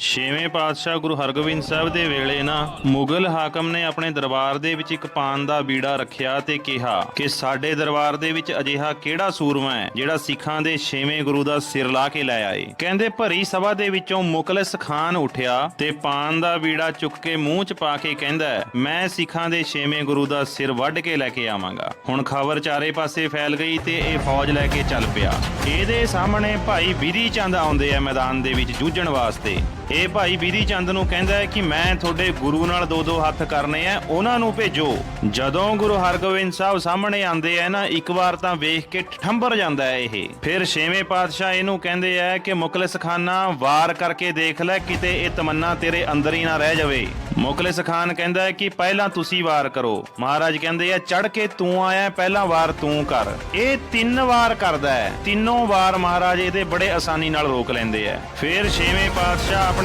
ਛੇਵੇਂ ਪਾਤਸ਼ਾਹ ਗੁਰੂ ਹਰਗੋਬਿੰਦ ਸਾਹਿਬ ਦੇ ਵੇਲੇ ਨਾ ਮੁਗਲ ਹਾਕਮ ਨੇ ਆਪਣੇ ਦਰਬਾਰ ਦੇ ਵਿੱਚ ਇੱਕ ਪਾਨ ਦਾ ਬੀੜਾ ਰੱਖਿਆ ਤੇ ਕਿਹਾ ਕਿ ਸਾਡੇ ਦਰਬਾਰ ਦੇ ਵਿੱਚ ਅਜਿਹਾ ਕਿਹੜਾ ਸੂਰਮਾ ਹੈ ਜਿਹੜਾ ਸਿੱਖਾਂ ਦੇ ਛੇਵੇਂ ਗੁਰੂ ਦਾ ਸਿਰ ਲਾ ਕੇ ਲੈ ਆਏ? ਕਹਿੰਦੇ ਭਰੀ ਸਭਾ ਦੇ ਵਿੱਚੋਂ ਮੁਕਲਿਸ ਖਾਨ ਉੱਠਿਆ ਤੇ ਪਾਨ ਦਾ ਬੀੜਾ ਚੁੱਕ ਕੇ ਮੂੰਹ 'ਚ ਪਾ ਕੇ ਕਹਿੰਦਾ, ਮੈਂ ਸਿੱਖਾਂ ਦੇ ਛੇਵੇਂ ਗੁਰੂ ਦਾ ਸਿਰ ਵੱਢ ਕੇ ਲੈ ਕੇ ਆਵਾਂਗਾ। ਹੁਣ ਖਬਰ ਚਾਰੇ ਪਾਸੇ ਫੈਲ ਗਈ ਤੇ ਇਹ ਫੌਜ ਲੈ ਕੇ ਚੱਲ ਪਿਆ। ਇਹਦੇ ਸਾਹਮਣੇ ਭਾਈ ਬਿਧੀ ਚੰਦ ਆਉਂਦੇ ਆ ਮੈਦਾਨ ਦੇ ਵਿੱਚ ਜੂਝਣ ਵਾਸਤੇ। ਇਹ ਭਾਈ ਬਿਧੀ ਚੰਦ ਨੂੰ ਕਹਿੰਦਾ ਹੈ ਕਿ ਮੈਂ ਤੁਹਾਡੇ ਗੁਰੂ ਨਾਲ ਦੋ ਦੋ ਹੱਥ ਕਰਨੇ ਆ, ਉਹਨਾਂ ਨੂੰ ਭੇਜੋ। ਜਦੋਂ ਗੁਰੂ ਹਰਗੋਬਿੰਦ ਸਾਹਿਬ ਸਾਹਮਣੇ ਆਉਂਦੇ ਆ ਨਾ, ਇੱਕ ਵਾਰ ਤਾਂ ਵੇਖ ਕੇ ਠੰਬਰ ਜਾਂਦਾ ਹੈ ਇਹ। ਫਿਰ ਛੇਵੇਂ ਪਾਤਸ਼ਾਹ ਇਹਨੂੰ ਕਹਿੰਦੇ ਆ ਕਿ ਮੁਕਲਿਸ ਖਾਨਾ ਵਾਰ ਕਰਕੇ ਦੇਖ ਲੈ, ਕਿਤੇ ਇਹ ਤਮੰਨਾ ਤੇਰੇ ਅੰਦਰ ਹੀ ਨਾ ਰਹਿ ਜਾਵੇ। ਮੁਕਲਿਸ ਖਾਨ ਕਹਿੰਦਾ ਹੈ ਕਿ ਪਹਿਲਾਂ ਤੁਸੀਂ ਵਾਰ ਕਰੋ। ਮਹਾਰਾਜ ਕਹਿੰਦੇ ਆ ਚੜ ਕੇ ਤੂੰ ਆਇਆ ਪਹਿਲਾਂ ਵਾਰ ਤੂੰ ਕਰ। ਇਹ ਤਿੰਨ ਵਾਰ ਕਰਦਾ ਹੈ। ਤਿੰਨੋਂ ਵਾਰ ਮਹਾਰਾਜ ਇਹਦੇ ਬੜੇ ਆਸਾਨੀ ਨਾਲ ਰੋਕ ਲੈਂਦੇ ਆ। ਫਿਰ ਛੇਵੇਂ ਪਾਤਸ਼ਾਹ ਆਪਣੇ